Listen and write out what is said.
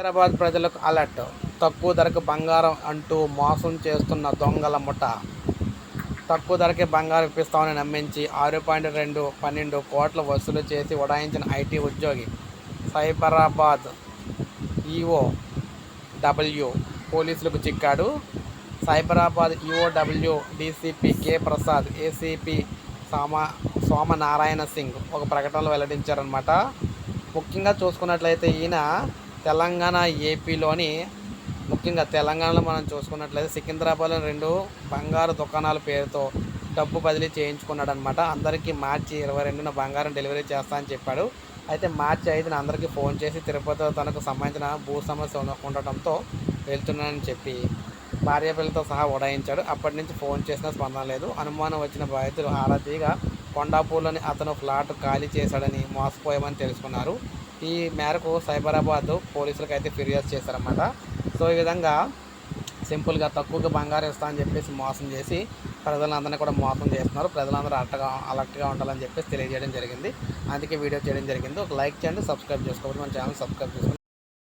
హైదరాబాద్ ప్రజలకు అలర్ట్. తక్కువ ధరకు బంగారం అంటూ మోసం చేస్తున్న దొంగల ముఠ. తక్కువ ధరకే బంగారం ఇప్పిస్తామని నమ్మించి ఆరు పాయింట్ రెండు పన్నెండు కోట్ల వసూలు చేసి ఉడాయించిన ఐటీ ఉద్యోగి సైబరాబాద్ ఈఓ డబ్ల్యూ పోలీసులకు చిక్కాడు. Cyberabad EOW DCP K Prasad ACP Soma Somanarayana Singh ఒక ప్రకటనలో వెల్లడించారనమాట ముఖ్యంగా చూసుకున్నట్లయితే ఈయన తెలంగాణ ఏపీలోని ముఖ్యంగా తెలంగాణలో మనం చూసుకున్నట్లయితే సికింద్రాబాద్లో రెండు బంగారు దుకాణాల పేరుతో డబ్బు బదిలీ చేయించుకున్నాడు అనమాట అందరికీ మార్చి ఇరవై రెండున బంగారం డెలివరీ చేస్తా అని చెప్పాడు. అయితే మార్చి ఐదున అందరికీ ఫోన్ చేసి తిరుపతిలో తనకు సంబంధించిన భూ సమస్య ఉండటంతో వెళ్తున్నానని చెప్పి భార్యపిల్లతో సహా ఉడాయించాడు. అప్పటి నుంచి ఫోన్ చేసినా స్పందన లేదు. అనుమానం వచ్చిన బాధితులు ఆరా కొండాపూర్లోని అతను ఫ్లాట్ ఖాళీ చేశాడని మోసపోయామని తెలుసుకున్నారు. ఈ మేరకు సైబరాబాద్ పోలీసులకు అయితే ఫిర్యాదు చేశారన్నమాట. సో ఈ విధంగా సింపుల్గా తక్కువగా బంగారం ఇస్తా అని చెప్పేసి మోసం చేసి ప్రజలందరినీ కూడా మోసం చేస్తున్నారు. ప్రజలందరూ అట్టగా అలర్ట్గా ఉండాలని చెప్పేసి తెలియజేయడం జరిగింది. అందుకే వీడియో చేయడం జరిగింది. ఒక లైక్ చేయండి సబ్స్క్రైబ్ చేసుకోవాలి మన ఛానల్ సబ్స్క్రైబ్ చేసుకోండి.